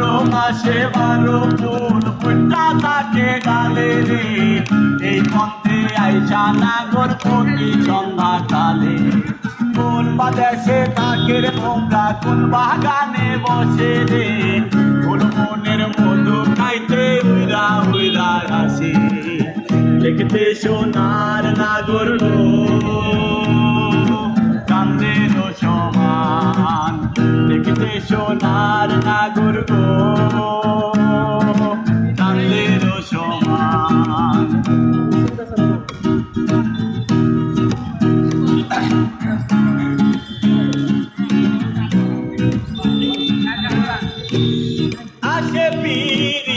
বারো মাসে বারো ফুল ফুটা থাকে গালে রে। এই পন্থে আইসা নাগর প্রতি সন্ধ্যা কালে। কোন বাদেশে তাকের ভোমরা কোন বাগানে বসে রে। কোন মনের মধু খাইতে উইরা উইরা আসে। দেখতে সোনার নাগর কান্দের সমান। দেখতে সোনার গো কান্দের সমান। আসে পিরিতি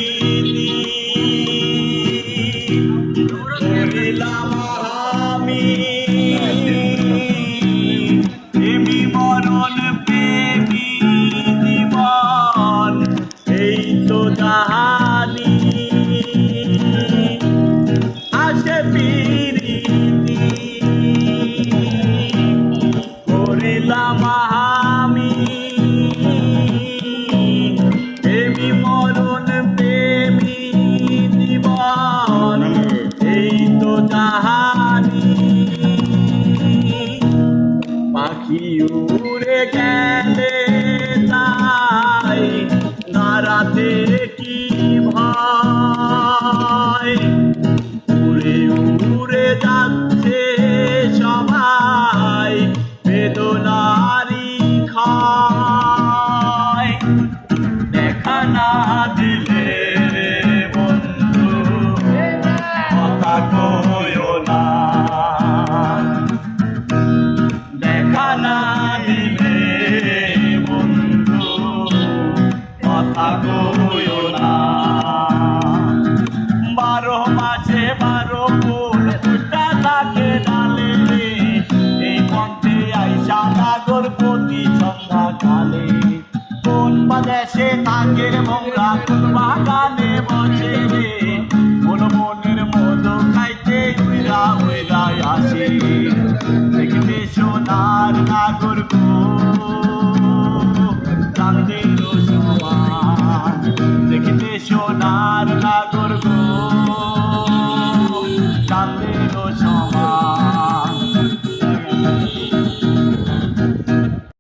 আসে পিরিতি করিলাম আমি প্রেমী মরণ প্রেমী জীবন তাহানি পাখি উড়ে গেলে কি ভয় বারো মাসে বারো ফুল ফুটা থাকে ডালে এই পথে আইসা নাগর প্রতি সন্ধ্যা বাদেশে তাকের মোংরা বাগানে বসে রে। কোন মনের মতো খাইতে উইরা উইরা আসে। দেখতে সোনার নাগর গো দেখতে সোনার নাগর গো।